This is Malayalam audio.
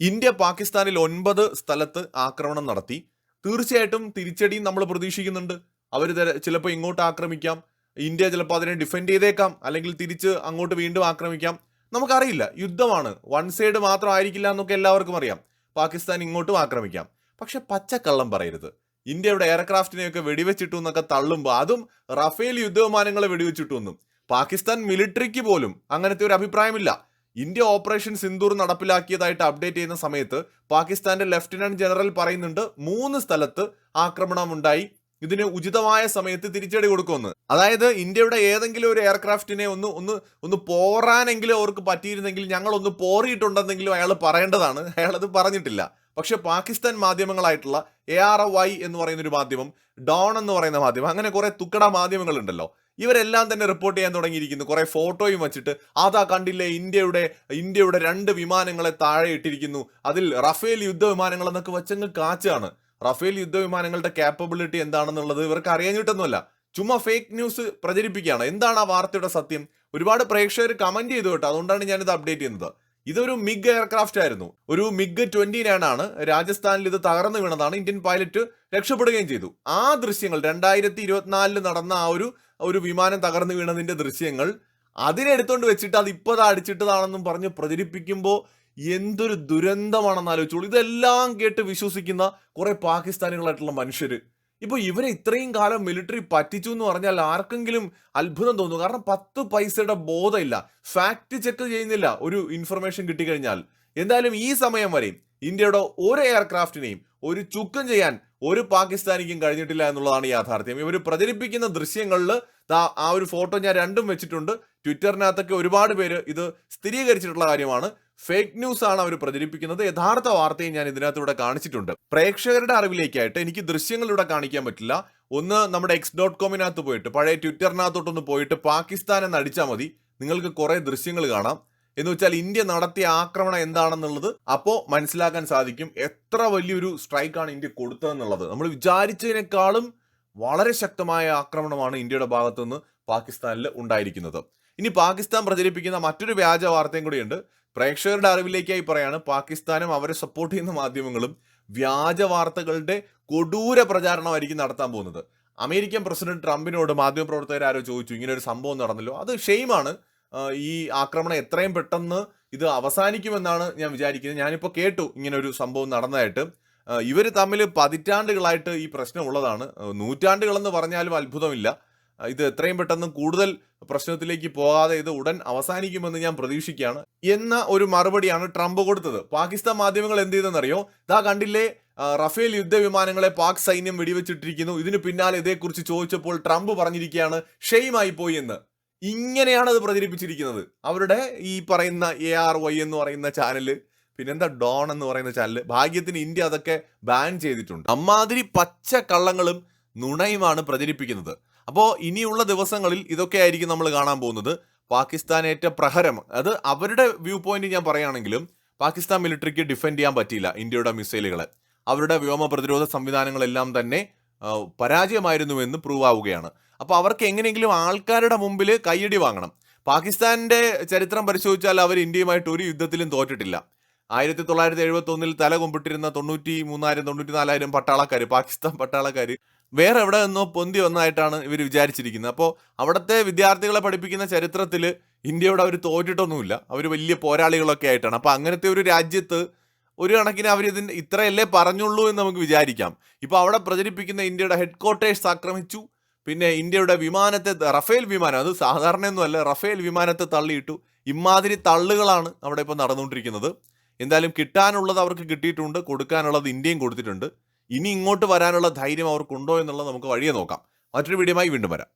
ഇന്ത്യ പാകിസ്ഥാനിൽ ഒൻപത് സ്ഥലത്ത് ആക്രമണം നടത്തി. തീർച്ചയായിട്ടും തിരിച്ചടിയും നമ്മൾ പ്രതീക്ഷിക്കുന്നുണ്ട്. അവർ ചിലപ്പോൾ ഇങ്ങോട്ട് ആക്രമിക്കാം. ഇന്ത്യ ചിലപ്പോൾ അതിനെ ഡിഫെൻഡ് ചെയ്തേക്കാം. അല്ലെങ്കിൽ തിരിച്ച് അങ്ങോട്ട് വീണ്ടും ആക്രമിക്കാം. നമുക്കറിയില്ല. യുദ്ധമാണ്. വൺ സൈഡ് മാത്രം ആയിരിക്കില്ല എന്നൊക്കെ എല്ലാവർക്കും അറിയാം. പാകിസ്ഥാൻ ഇങ്ങോട്ടും ആക്രമിക്കാം. പക്ഷെ പച്ചക്കള്ളം പറയരുത്. ഇന്ത്യയുടെ എയർക്രാഫ്റ്റിനെയൊക്കെ വെടിവെച്ചിട്ടു എന്നൊക്കെ തള്ളുമ്പോൾ അതും റഫേൽ യുദ്ധവിമാനങ്ങളെ വെടിവെച്ചിട്ടു എന്നും. പാകിസ്ഥാൻ മിലിറ്ററിക്ക് പോലും അങ്ങനത്തെ ഒരു അഭിപ്രായമില്ല. ഇന്ത്യ ഓപ്പറേഷൻ സിന്ദൂർ നടപ്പിലാക്കിയതായിട്ട് അപ്ഡേറ്റ് ചെയ്യുന്ന സമയത്ത് പാകിസ്ഥാന്റെ ലെഫ്റ്റനന്റ് ജനറൽ പറയുന്നുണ്ട് മൂന്ന് സ്ഥലത്ത് ആക്രമണം ഉണ്ടായി ഇതിന് ഉചിതമായ സമയത്ത് തിരിച്ചടി കൊടുക്കുമെന്ന്. അതായത് ഇന്ത്യയുടെ ഏതെങ്കിലും ഒരു എയർക്രാഫ്റ്റിനെ ഒന്ന് ഒന്ന് ഒന്ന് പോറാനെങ്കിലും അവർക്ക് പറ്റിയിരുന്നെങ്കിൽ ഞങ്ങൾ ഒന്ന് പോറിയിട്ടുണ്ടെന്നെങ്കിലും അയാൾ പറയേണ്ടതാണ്. അയാൾ അത് പറഞ്ഞിട്ടില്ല. പക്ഷെ പാകിസ്ഥാൻ മാധ്യമങ്ങളായിട്ടുള്ള എ ആർ വൈ എന്ന് പറയുന്ന ഒരു മാധ്യമം ഡോൺ എന്ന് പറയുന്ന മാധ്യമം അങ്ങനെ കുറെ തുക്കട മാധ്യമങ്ങളുണ്ടല്ലോ. ഇവരെല്ലാം തന്നെ റിപ്പോർട്ട് ചെയ്യാൻ തുടങ്ങിയിരിക്കുന്നു. കുറെ ഫോട്ടോയും വെച്ചിട്ട്. അതാ കണ്ടില്ലേ ഇന്ത്യയുടെ ഇന്ത്യയുടെ രണ്ട് വിമാനങ്ങളെ താഴെ ഇട്ടിരിക്കുന്നു. അതിൽ റഫേൽ യുദ്ധവിമാനങ്ങൾ എന്നൊക്കെ വെച്ചങ്ങ് കാച്ചാണ്. റഫേൽ യുദ്ധവിമാനങ്ങളുടെ കാപ്പബിലിറ്റി എന്താണെന്നുള്ളത് ഇവർക്ക് അറിയാഞ്ഞിട്ടൊന്നുമല്ല ചുമ്മാ ഫേക്ക് ന്യൂസ് പ്രചരിപ്പിക്കുകയാണ്. എന്താണ് ആ വാർത്തയുടെ സത്യം? ഒരുപാട് പ്രേക്ഷകർ കമന്റ് ചെയ്തു കേട്ടോ. അതുകൊണ്ടാണ് ഞാനിത് അപ്ഡേറ്റ് ചെയ്യുന്നത്. ഇതൊരു മിഗ് എയർക്രാഫ്റ്റ് ആയിരുന്നു. ഒരു മിഗ് ട്വന്റി നയൻ ആണ്. രാജസ്ഥാനിൽ ഇത് തകർന്നു വീണതാണ്. ഇന്ത്യൻ പൈലറ്റ് രക്ഷപ്പെടുകയും ചെയ്തു. ആ ദൃശ്യങ്ങൾ രണ്ടായിരത്തി ഇരുപത്തിനാലിൽ നടന്ന ആ ഒരു ഒരു വിമാനം തകർന്നു വീണതിന്റെ ദൃശ്യങ്ങൾ അതിനെടുത്തോണ്ട് വെച്ചിട്ട് അത് ഇപ്പോൾ അടിച്ചിട്ടതാണെന്നും പറഞ്ഞ് പ്രചരിപ്പിക്കുമ്പോൾ എന്തൊരു ദുരന്തമാണെന്ന് ആലോചിച്ചോളൂ ഇതെല്ലാം കേട്ട് വിശ്വസിക്കുന്ന കുറെ പാകിസ്ഥാനികളായിട്ടുള്ള മനുഷ്യർ ഇപ്പൊ ഇവരെ ഇത്രയും കാലം മിലിറ്ററി പറ്റിച്ചു എന്ന് പറഞ്ഞാൽ ആർക്കെങ്കിലും അത്ഭുതം തോന്നുന്നു കാരണം പത്ത് പൈസയുടെ ബോധമില്ല. ഫാക്ട് ചെക്ക് ചെയ്യുന്നില്ല. ഒരു ഇൻഫർമേഷൻ കിട്ടിക്കഴിഞ്ഞാൽ. എന്തായാലും ഈ സമയം വരെയും ഇന്ത്യയുടെ ഒരു എയർക്രാഫ്റ്റിനെയും ഒരു ചുക്കം ചെയ്യാൻ ഒരു പാകിസ്ഥാനിക്കും കഴിഞ്ഞിട്ടില്ല എന്നുള്ളതാണ് യാഥാർത്ഥ്യം. ഇവർ പ്രചരിപ്പിക്കുന്ന ദൃശ്യങ്ങളിൽ ആ ഒരു ഫോട്ടോ ഞാൻ രണ്ടും വെച്ചിട്ടുണ്ട്. ട്വിറ്ററിനകത്തൊക്കെ ഒരുപാട് പേര് ഇത് സ്ഥിരീകരിച്ചിട്ടുള്ള കാര്യമാണ്. ഫേക്ക് ന്യൂസ് ആണ് അവർ പ്രചരിപ്പിക്കുന്നത്. യഥാർത്ഥ വാർത്തയും ഞാൻ ഇതിനകത്തൂടെ കാണിച്ചിട്ടുണ്ട്. പ്രേക്ഷകരുടെ അറിവിലേക്കായിട്ട് എനിക്ക് ദൃശ്യങ്ങളിലൂടെ കാണിക്കാൻ പറ്റില്ല. ഒന്ന് നമ്മുടെ എക്സ് ഡോട്ട് കോമിനകത്ത് പോയിട്ട് പഴയ ട്വിറ്ററിനകത്തോട്ടൊന്ന് പോയിട്ട് പാകിസ്ഥാൻ എന്ന് അടിച്ചാൽ മതി. നിങ്ങൾക്ക് കുറേ ദൃശ്യങ്ങൾ കാണാം. എന്ന് വെച്ചാൽ ഇന്ത്യ നടത്തിയ ആക്രമണം എന്താണെന്നുള്ളത് അപ്പോൾ മനസ്സിലാക്കാൻ സാധിക്കും എത്ര വലിയൊരു സ്ട്രൈക്കാണ് ഇന്ത്യ കൊടുത്തതെന്നുള്ളത്. നമ്മൾ വിചാരിച്ചതിനേക്കാളും വളരെ ശക്തമായ ആക്രമണമാണ് ഇന്ത്യയുടെ ഭാഗത്തുനിന്ന് പാകിസ്ഥാനിൽ ഉണ്ടായിരിക്കുന്നത്. ഇനി പാകിസ്ഥാൻ പ്രചരിപ്പിക്കുന്ന മറ്റൊരു വ്യാജ വാർത്തയും കൂടിയുണ്ട്. പ്രേക്ഷകരുടെ അറിവിലേക്കായി പറയാണ് പാകിസ്ഥാനും അവരെ സപ്പോർട്ട് ചെയ്യുന്ന മാധ്യമങ്ങളും വ്യാജ വാർത്തകളുടെ കൊടൂര പ്രചാരണമായിരിക്കും നടത്താൻ പോകുന്നത്. അമേരിക്കൻ പ്രസിഡന്റ് ട്രംപിനോട് മാധ്യമപ്രവർത്തകർ ആരോ ചോദിച്ചു ഇങ്ങനെ ഒരു സംഭവം നടന്നല്ലോ. അത് ഷെയിമാണ്. ഈ ആക്രമണം എത്രയും പെട്ടെന്ന് ഇത് അവസാനിക്കുമെന്നാണ് ഞാൻ വിചാരിക്കുന്നത്. ഞാനിപ്പോൾ കേട്ടു ഇങ്ങനെ ഒരു സംഭവം നടന്നതായിട്ട്. ഇവർ തമ്മിൽ പതിറ്റാണ്ടുകളായിട്ട് ഈ പ്രശ്നം ഉള്ളതാണ്. നൂറ്റാണ്ടുകളെന്ന് പറഞ്ഞാലും അത്ഭുതമില്ല. ഇത് എത്രയും പെട്ടെന്ന് കൂടുതൽ പ്രശ്നത്തിലേക്ക് പോകാതെ ഇത് ഉടൻ അവസാനിക്കുമെന്ന് ഞാൻ പ്രതീക്ഷിക്കുകയാണ്. എന്ന ഒരു മറുപടിയാണ് ട്രംപ് കൊടുത്തത്. പാകിസ്ഥാൻ മാധ്യമങ്ങൾ എന്ത് ചെയ്തെന്നറിയോ? ഇതാ കണ്ടില്ലേ? റഫേൽ യുദ്ധവിമാനങ്ങളെ പാക് സൈന്യം വെടിവെച്ചിട്ടിരിക്കുന്നു. ഇതിന് പിന്നാലെ ഇതേക്കുറിച്ച് ചോദിച്ചപ്പോൾ ട്രംപ് പറഞ്ഞിരിക്കുകയാണ് ഷെയ്മായി പോയി എന്ന്. ഇങ്ങനെയാണ് അത് പ്രചരിപ്പിച്ചിരിക്കുന്നത്. അവരുടെ ഈ പറയുന്ന എ ആർ വൈ എന്ന് പറയുന്ന ചാനൽ പിന്നെന്താ ഡോൺ എന്ന് പറയുന്ന ചാനൽ ഭാഗ്യത്തിന് ഇന്ത്യ അതൊക്കെ ബാൻ ചെയ്തിട്ടുണ്ട്. അമ്മാതിരി പച്ച കള്ളങ്ങളും നുണയുമാണ് പ്രചരിപ്പിക്കുന്നത്. അപ്പോൾ ഇനിയുള്ള ദിവസങ്ങളിൽ ഇതൊക്കെ ആയിരിക്കും നമ്മൾ കാണാൻ പോകുന്നത്. പാകിസ്ഥാനേറ്റ പ്രഹരം അത് അവരുടെ വ്യൂ പോയിന്റ് ഞാൻ പറയുകയാണെങ്കിലും പാകിസ്ഥാൻ മിലിറ്ററിക്ക് ഡിഫെൻഡ് ചെയ്യാൻ പറ്റിയില്ല ഇന്ത്യയുടെ മിസൈലുകളെ അവരുടെ വ്യോമ പ്രതിരോധ സംവിധാനങ്ങളെല്ലാം തന്നെ പരാജയമായിരുന്നുവെന്ന് പ്രൂവ് ആവുകയാണ്. അപ്പോൾ അവർക്ക് എങ്ങനെയെങ്കിലും ആൾക്കാരുടെ മുമ്പിൽ കൈയടി വാങ്ങണം. പാകിസ്ഥാന്റെ ചരിത്രം പരിശോധിച്ചാൽ അവർ ഇന്ത്യയുമായിട്ട് ഒരു യുദ്ധത്തിലും തോറ്റിട്ടില്ല. ആയിരത്തി തൊള്ളായിരത്തി എഴുപത്തി ഒന്നിൽ തല കൊമ്പിട്ടിരുന്ന തൊണ്ണൂറ്റി മൂന്നായിരം തൊണ്ണൂറ്റി നാലായിരം പട്ടാളക്കാർ പാകിസ്ഥാൻ പട്ടാളക്കാർ വേറെ എവിടെ നിന്നോ പൊന്തി വന്നായിട്ടാണ് ഇവർ വിചാരിച്ചിരിക്കുന്നത്. അപ്പോൾ അവിടുത്തെ വിദ്യാർത്ഥികളെ പഠിപ്പിക്കുന്ന ചരിത്രത്തിൽ ഇന്ത്യയോട് അവർ തോറ്റിട്ടൊന്നുമില്ല. അവർ വലിയ പോരാളികളൊക്കെ ആയിട്ടാണ്. അപ്പോൾ അങ്ങനത്തെ ഒരു രാജ്യത്ത് ഒരു കണക്കിന് അവർ ഇതിന് ഇത്രയല്ലേ പറഞ്ഞുള്ളൂ എന്ന് നമുക്ക് വിചാരിക്കാം. ഇപ്പോൾ അവിടെ പ്രചരിപ്പിക്കുന്ന ഇന്ത്യയുടെ ഹെഡ് ക്വാർട്ടേഴ്സ് ആക്രമിച്ചു. പിന്നെ ഇന്ത്യയുടെ വിമാനത്തെ റഫേൽ വിമാനം അത് സാധാരണയൊന്നുമല്ല റഫേൽ വിമാനത്തെ തള്ളിയിട്ടു. ഇമാതിരി തള്ളുകളാണ് അവിടെ ഇപ്പോൾ നടന്നുകൊണ്ടിരിക്കുന്നത്. എന്തായാലും കിട്ടാനുള്ളത് അവർക്ക് കിട്ടിയിട്ടുണ്ട് കൊടുക്കാനുള്ളത് ഇന്ത്യയും കൊടുത്തിട്ടുണ്ട്. ഇനി ഇങ്ങോട്ട് വരാനുള്ള ധൈര്യം അവർക്കുണ്ടോ എന്നുള്ളത് നമുക്ക് വഴിയെ നോക്കാം. മറ്റൊരു വീഡിയോമായി വീണ്ടും വരാം.